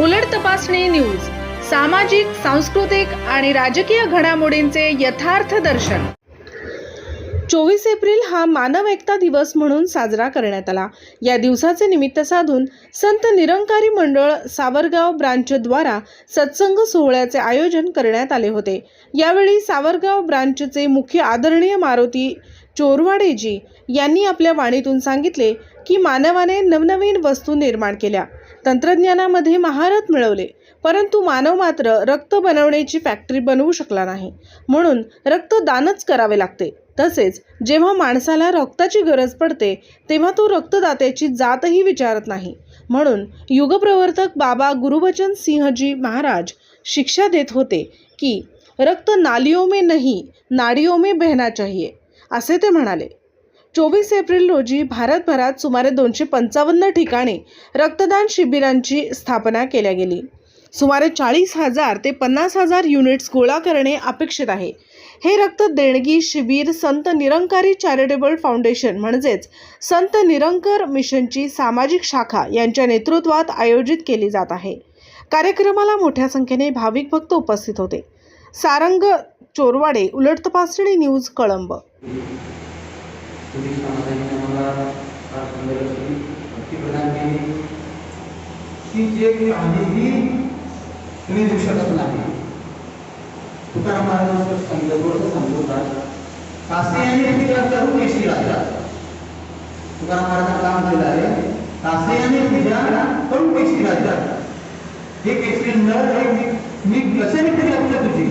उलट तपासणी न्यूज सामाजिक सांस्कृतिक आणि राजकीय घडामोडींचे यथार्थ दर्शन. चोवीस एप्रिल हा मानव एकता दिवस म्हणून साजरा करण्यात आला. या दिवसाचे निमित्त साधून संत निरंकारी मंडळ सावरगाव ब्रांचद्वारा सत्संग सोहळ्याचे आयोजन करण्यात आले होते. यावेळी सावरगाव ब्रांचचे मुख्य आदरणीय मारुती चोरवाडेजी यांनी आपल्या वाणीतून सांगितले की मानवाने नवनवीन वस्तू निर्माण केल्या. तंत्रज्ञानामध्ये महारथ मिळवले परंतु मानव मात्र रक्त बनवण्याची फॅक्टरी बनवू शकला नाही. म्हणून रक्तदानच करावे लागते. तसेच जेव्हा माणसाला रक्ताची गरज पडते तेव्हा तो रक्तदात्याची जातही विचारत नाही. म्हणून युगप्रवर्तक बाबा गुरुबचन सिंहजी महाराज शिक्षा देत होते की रक्त नालियों में नहीं नाडियों में बहना चाहिए असे ते म्हणाले. चोवीस एप्रिल रोजी भारतभरात सुमारे दोनशे पंचावन्न ठिकाणी रक्तदान शिबिरांची स्थापना केल्या गेली. सुमारे चाळीस हजार ते पन्नास हजार युनिट्स गोळा करणे अपेक्षित आहे. हे रक्त देणगी शिबिर संत निरंकारी चॅरिटेबल फाउंडेशन म्हणजेच संत निरंकर मिशनची सामाजिक शाखा यांच्या नेतृत्वात आयोजित केली जात आहे. कार्यक्रमाला मोठ्या संख्येने भाविक भक्त उपस्थित होते. सारंग चोरवाडे उलट तपासणी न्यूज कळंब. पूरी समाधान हमारा भक्ति प्रदान केली की जे कहाणीतली तुम्ही लक्षात नाही तुकाराम महाराजांचं संदर्भ काशी यानी यांनी तिला करून केशी राजा तुकाराम का काम केलं काशी यानी यांनी पूजा करून केशी राजा हे केसरी नर मी कैसे कसे मित्र तुझे